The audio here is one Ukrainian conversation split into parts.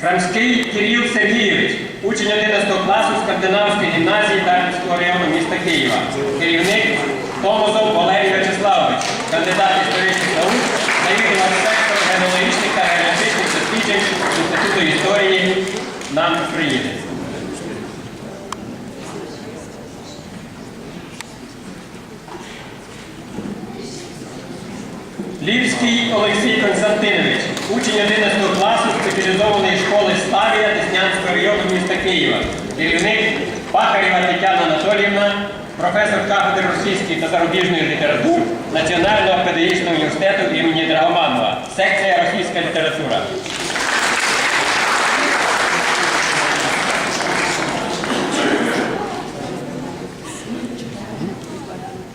Крамський Кирил Сергійович, учень 11 класу Скандинавської гімназії Дарницького району міста Києва. Керівник Томозов Валерій Вячеславович, кандидат історичних наук, завідувач сектору генеалогічних та географічних досліджень Інституту історії нам України. Лівський Олексій Константинович, учень 11 класу спеціалізованої школи Славія Деснянського району міста Києва, керівник Пахарєва Тетяна Анатоліївна, професор кафедри російської та зарубіжної літератури Національного педагогічного університету імені Драгоманова, секція російська література.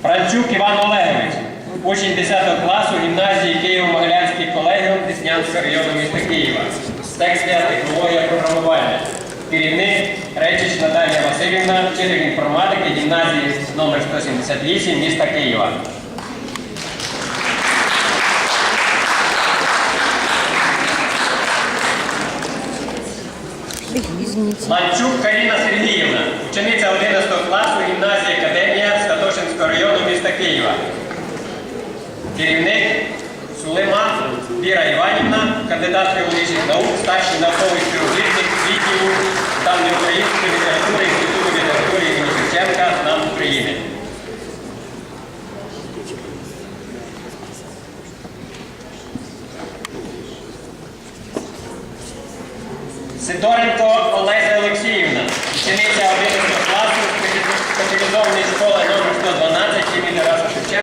Франчук Іван Олегович, учень 10 класу гімназії Києво-Могилянський колегіум Деснянського району міста Києва. Секція технологія програмування. Керівник Речич Наталія Васильівна, вчитель інформатики гімназії номер 178 міста Києва. Ланчук Каріна Сергіївна, учениця 11 класу гімназії Академія Святошинського району міста Києва. Керівник Сулейман Віра Іванівна, кандидат філологічних наук, старший науковий співробітник відділу давньоукраїнської літератури Інституту літератури імені Шевченка нам України. Сидоренко Олеся Олексіївна, учениця 11 класу спеціалізованої школи номер 112 імені Тараса Шевченка.